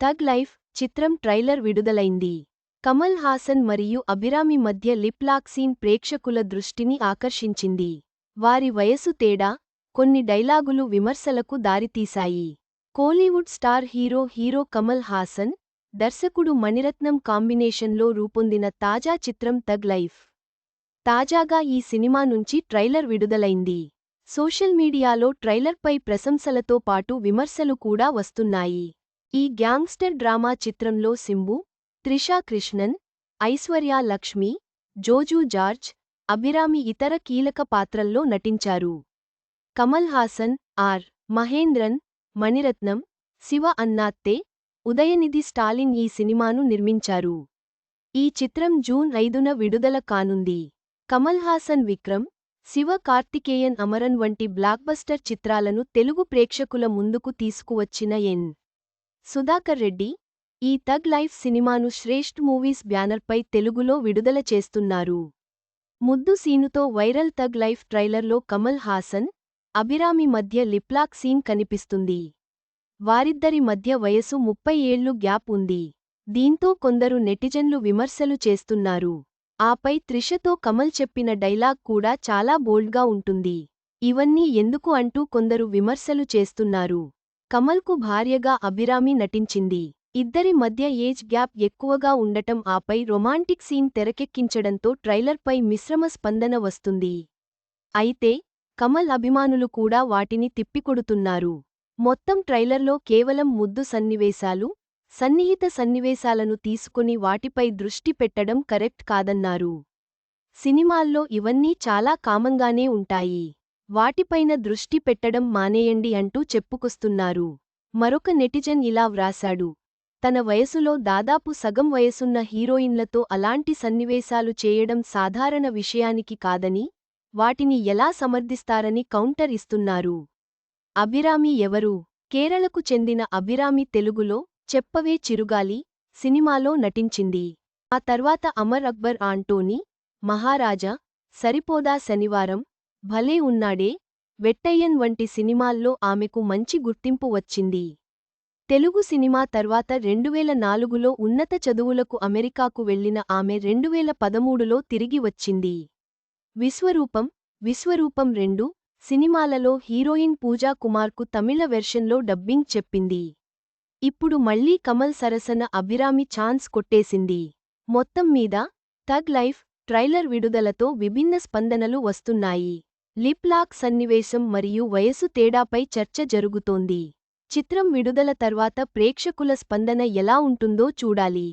Tug life చిత్రం trailer విడుదలైంది. కమల్ హాసన్ మరియు అభిరామి మధ్య లిప్లాక్ సీన్ ప్రేక్షకుల దృష్టిని ఆకర్షించింది. వారి వయసు తేడా కొన్ని డైలాగులు విమర్శలకు దారితీశాయి. Kollywood star hero hero Kamal Haasan దర్శకుడు మణిరత్నం కాంబినేషన్లో రూపొందిన తాజా చిత్రం తగ్ లైఫ్. తాజాగా ఈ సినిమా నుంచి ట్రైలర్ విడుదలైంది. సోషల్ మీడియాలో ట్రైలర్పై ప్రశంసలతో పాటు విమర్శలు కూడా వస్తున్నాయి. ఈ గ్యాంగ్స్టర్ డ్రామా చిత్రంలో సింబు త్రిషా కృష్ణన్ ఐశ్వర్యా లక్ష్మి జోజూ జార్జ్ అభిరామి ఇతర కీలక పాత్రల్లో నటించారు. కమల్ హాసన్ ఆర్. మహేంద్రన్ మణిరత్నం శివ అన్నాత్తే ఉదయనిధి స్టాలిన్ ఈ సినిమాను నిర్మించారు. ఈ చిత్రం జూన్ ఐదున విడుదల కానుంది. కమల్ హాసన్ విక్రమ్ శివ కార్తికేయన్ అమరన్ వంటి బ్లాక్బస్టర్ చిత్రాలను తెలుగు ప్రేక్షకుల ముందుకు తీసుకువచ్చిన ఎన్. సుధాకర్ రెడ్డి ఈ తగ్ లైఫ్ సినిమాను శ్రేష్ఠ్ మూవీస్ బ్యానర్పై తెలుగులో విడుదల చేస్తున్నారు. ముద్దు సీనుతో వైరల్ తగ్ లైఫ్ ట్రైలర్లో కమల్ హాసన్ అభిరామి మధ్య లిప్లాక్ సీన్ కనిపిస్తుంది. వారిద్దరి మధ్య వయసు ముప్పై ఏళ్ళు గ్యాప్ ఉంది. దీంతో కొందరు నెటిజన్లు విమర్శలు చేస్తున్నారు. ఆపై త్రిషతో కమల్ చెప్పిన డైలాగ్ కూడా చాలా బోల్డ్గా ఉంటుంది. ఇవన్నీ ఎందుకు అంటూ కొందరు విమర్శలు చేస్తున్నారు. కమల్కు భార్యగా అభిరామి నటించింది. ఇద్దరి మధ్య ఏజ్ గ్యాప్ ఎక్కువగా ఉండటం ఆపై రొమాంటిక్ సీన్ తెరకెక్కించడంతో ట్రైలర్పై మిశ్రమ స్పందన వస్తుంది. అయితే కమల్ అభిమానులు కూడా వాటిని తిప్పికొడుతున్నారు. మొత్తం ట్రైలర్లో కేవలం ముద్దు సన్నివేశాలు సన్నిహిత సన్నివేశాలను తీసుకుని వాటిపై దృష్టి పెట్టడం కరెక్ట్ కాదన్నారు. సినిమాల్లో ఇవన్నీ చాలా కామంగానే ఉంటాయి. వాటిపైన దృష్టి పెట్టడం మానేయండి అంటూ చెప్పుకొస్తున్నారు. మరొక నెటిజన్ ఇలా వ్రాశాడు. తన వయసులో దాదాపు సగం వయసున్న హీరోయిన్లతో అలాంటి సన్నివేశాలు చేయడం సాధారణ విషయానికి కాదని వాటిని ఎలా సమర్థిస్తారని కౌంటర్ ఇస్తున్నారు. అభిరామి ఎవరు? కేరళకు చెందిన అభిరామి తెలుగులో చెప్పవే చిరుగాలి సినిమాలో నటించింది. ఆ తర్వాత అమర్ అక్బర్ ఆంటోనీ మహారాజా సరిపోదా శనివారం భలే ఉన్నాడే వెట్టయ్యన్ వంటి సినిమాల్లో ఆమెకు మంచి గుర్తింపు వచ్చింది. తెలుగు సినిమా తర్వాత రెండువేల నాలుగులో ఉన్నత చదువులకు అమెరికాకు వెళ్ళిన ఆమె రెండువేల పదమూడులో తిరిగి వచ్చింది. విశ్వరూపం విశ్వరూపం రెండు సినిమాలలో హీరోయిన్ పూజా కుమార్కు తమిళ వెర్షన్లో డబ్బింగ్ చెప్పింది. ఇప్పుడు మళ్ళీ కమల్ సరసన అభిరామి ఛాన్స్ కొట్టేసింది. మొత్తం మీద థగ్ లైఫ్ ట్రైలర్ విడుదలతో విభిన్న స్పందనలు వస్తున్నాయి. లిప్లాక్ సన్నివేశం మరియు వయసు తేడాపై చర్చ జరుగుతోంది. చిత్రం విడుదల తర్వాత ప్రేక్షకుల స్పందన ఎలా ఉంటుందో చూడాలి.